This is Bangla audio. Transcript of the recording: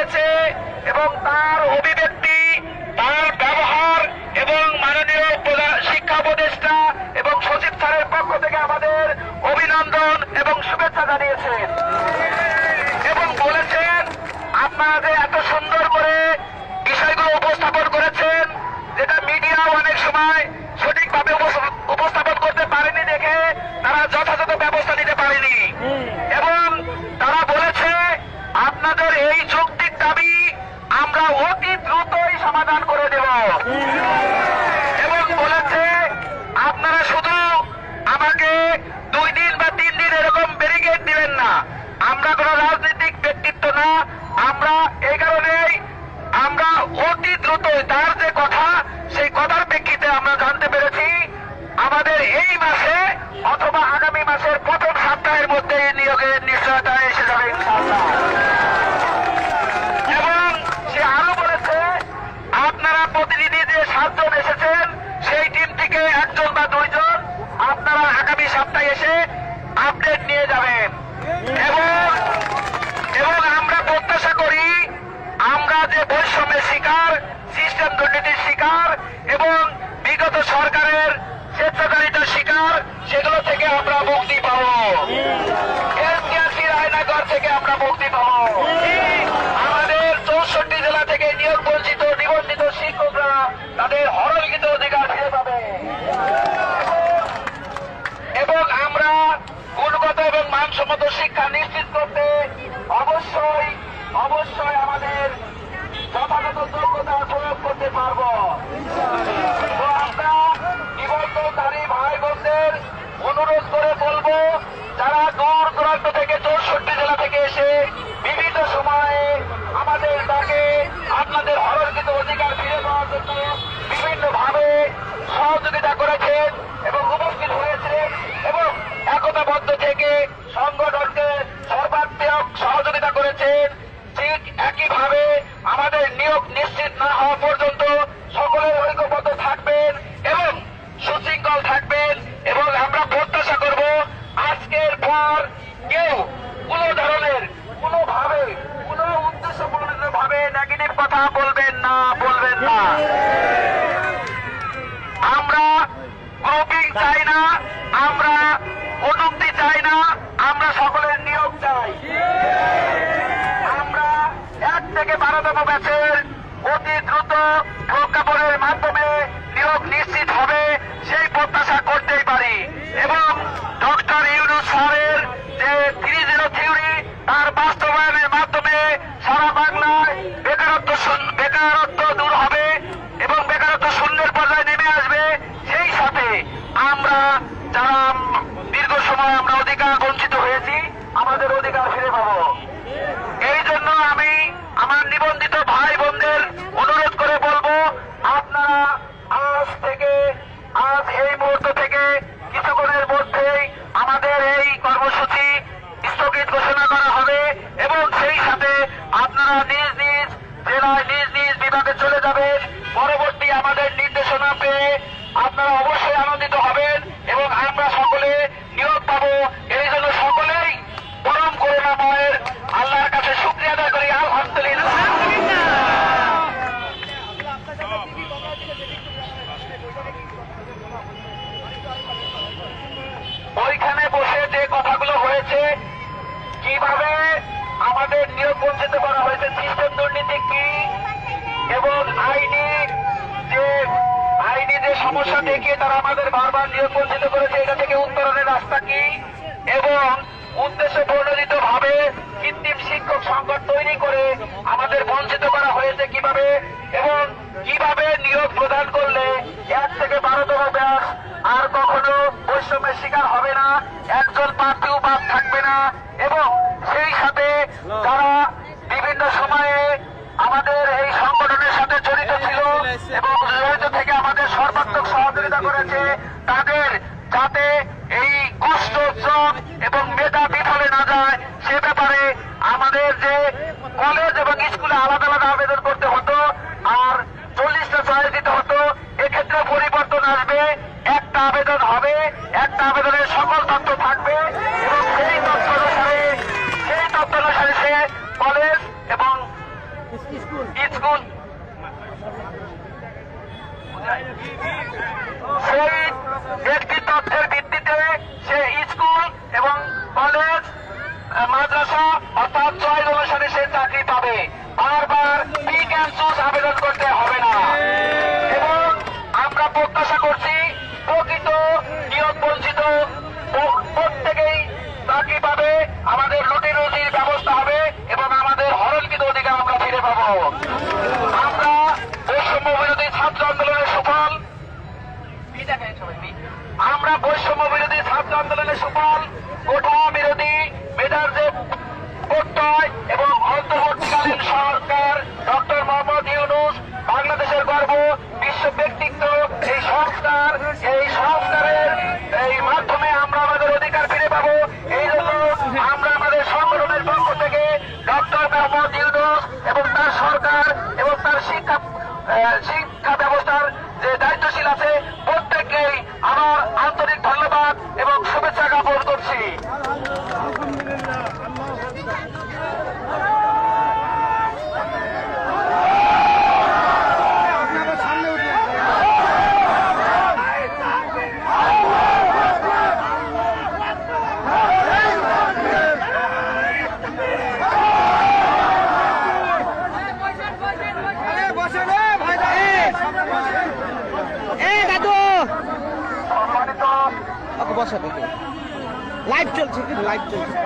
হয়েছে এবং তার অভিব্যক্তি, তার ব্যবহার এবং মাননীয় শিক্ষা উপদেষ্টা এবং সচিব স্যারের পক্ষ থেকে আমাদের অভিনন্দন এবং শুভেচ্ছা জানিয়েছেন। এবং বলেছেন আপনারা যে আমরা কোনো রাজনৈতিক ব্যক্তিত্ব না, আমরা এই কারণেই আমরা অতি দ্রুত তার যে কথা, সেই কথার প্রেক্ষিতে আমরা জানতে পেরেছি, আমাদের এই মাসে অথবা আগামী মাসের প্রথম সপ্তাহের মধ্যে এই নিয়োগের নিশ্চয়তা এসে যাবে এবং সে আরও বলেছে, আপনারা প্রতিনিধি যে সাতজন এসেছেন, সেই টিম থেকে একজন বা দুইজন আপনারা আগামী সপ্তাহে এসে আপডেট নিয়ে যাবেন এবং এবং আমরা প্রত্যাশা করি আমরা যে বৈষম্যের শিকার, সিস্টেম দুর্নীতির শিকার এবং বিগত সরকারের স্বেচ্ছাচারিতার শিকার, সেগুলো থেকে আমরা মুক্তি পাবো। রায়নগর থেকে আমরা মুক্তি পাবো। আমাদের চৌষট্টি জেলা থেকে নিয়োগ বঞ্চিত নিবন্ধিত শিক্ষকরা তাদের হরলিখিত অধিকার ফিরে পাবে। এবং আমরা গুণগত এবং মানসম্মত শিক্ষা নিশ্চিত করতে অবশ্যই অবশ্যই আমাদের যথাযথ যোগ্যতা প্রয়োগ করতে পারব তো আমরা নিবন্ধনধারী ভাই বোনদের অনুরোধ করে বলব যারা দূর দূরান্ত থেকে চৌষট্টি জেলা থেকে এসে বিভিন্ন সময়ে আমাদের তাকে আপনাদের হরণকৃত অধিকার ফিরে পাওয়ার জন্য বিভিন্ন ভাবে সহযোগিতা করেছেন এবং উপস্থিত হয়েছেন এবং একতাবদ্ধ থেকে সংগঠনকে সর্বাত্মক সহযোগিতা করেছেন ঠিক একইভাবে আমাদের নিয়োগ নিশ্চিত না হওয়া পর্যন্ত সকলের ঐক্যবদ্ধ থাকবেন এবং সুশৃঙ্খল থাকবেন এবং আমরা প্রত্যাশা করব পর কেউ কোন ধরনের কোন ভাবে কোন উদ্দেশ্য ভাবে নেগেটিভ কথা বলবেন না বলবেন না। আমরা গ্রুপিং চাই না, আমরা কটুক্তি চাই না, আমরা সকলের নিয়োগ চাই। আমরা এক থেকে বারোতম ব্যাচের অতি দ্রুত প্রজ্ঞাপনের মাধ্যমে নিয়োগ নিশ্চিত হবে সেই প্রত্যাশা করতেই পারি এবং ডক্টর ইউনুস স্যারের যে থ্রি জিরো থিওরি তার বাস্তবায়নের মাধ্যমে সারা বাংলায় বেকারত্ব দূর হবে এবং বেকারত্ব শূন্যের পর্যায়ে নেমে আসবে। সেই সাথে আমরা যারা দীর্ঘ সময় আমরা অধিকার বঞ্চিত হয়েছি, আমাদের অধিকার ফিরে পাবো। এই জন্য আমি আমার নিবন্ধিত ভাই বোনদের অনুরোধ করে বলব, আপনারা আজ থেকে, আজ এই মুহূর্ত থেকে কিছুক্ষণের মধ্যেই আমাদের এই কর্মসূচি স্থগিত ঘোষণা করা হবে এবং সেই সাথে আপনারা নিজ জেলায় নিজ নিজ বিভাগে চলে যাবেন পরবর্তী আমাদের নির্দেশনা পেয়ে আপনারা অবশ্যই আনন্দিত হবেন এবং আমরা সকলে নিয়োগ পাবো। এই জন্য সকলেই পরম করুণাময়ের আল্লাহর কাছে শুক্রিয়া আদায় করি। আলহামদুলিল্লাহ। ওইখানে বসে যে কথাগুলো হয়েছে, কীভাবে আমাদের নিয়োগ বঞ্চিত করা হয়েছে সিস্টেম দুর্নীতি কি এবং আইনি যে আইনি যে সমস্যা দেখিয়ে তারা আমাদের বারবার নিয়োগ বঞ্চিত করেছে, এটা থেকে উত্তরণের রাস্তা কি? এবং উদ্দেশ্য প্রণোদিত ভাবে কৃত্রিম শিক্ষক সংকট তৈরি করে আমাদের বঞ্চিত করা হয়েছে কীভাবে এবং কীভাবে নিয়োগ প্রদান করলে এক থেকে বারোতম ব্যাস আর কখনো বৈষম্যের শিকার হবে না? একজন প্রার্থীও বাদ থাকবে না এবং সেই সাথে যারা বিভিন্ন সময়ে আমাদের এই সংগঠনের সাথে জড়িত ছিল এবং জড়িত থেকে আমাদের সর্বাত্মক সহযোগিতা করেছে তাদের যাতে এই কুষ্ঠ শ্রম এবং মেধা বিফলে না যায়, সে ব্যাপারে আমাদের যে কলেজ এবং স্কুলে আলাদা আলাদা আবেদন করতে হতো আর চল্লিশটা চয়েস দিতে হতো এক্ষেত্রে পরিবর্তন আসবে একটা আবেদন হবে একটা আবেদনের সকল তথ্য থাকবে এবং সেই তথ্য অনুসারে সেই তথ্য অনুসারে সে কলেজ এবং স্কুল সেই একটি তথ্যের ভিত্তিতে সে স্কুল এবং কলেজ আহ, মাদ্রাসা চয়েস অনুসারে সে চাকরি পাবে। বারবার পিক অ্যান্ড চুজ আবেদন করতে হবে না। এবং আমরা প্রত্যাশা করছি, প্রকৃত নিয়োগ বঞ্চিত প্রত্যেকেই চাকরি পাবে, আমাদের রুটি রুজির ব্যবস্থা হবে এবং আমাদের হরণকৃত অধিকার আমরা ফিরে পাবো। আমরা বৈষম্য বিরোধী ছাত্র আন্দোলনের সুফল, আমরা বৈষম্য বিরোধী ছাত্র আন্দোলনের সুফল কোঠা Off the বসা থেকে লাইভ চলছে কি লাইভ চলছে।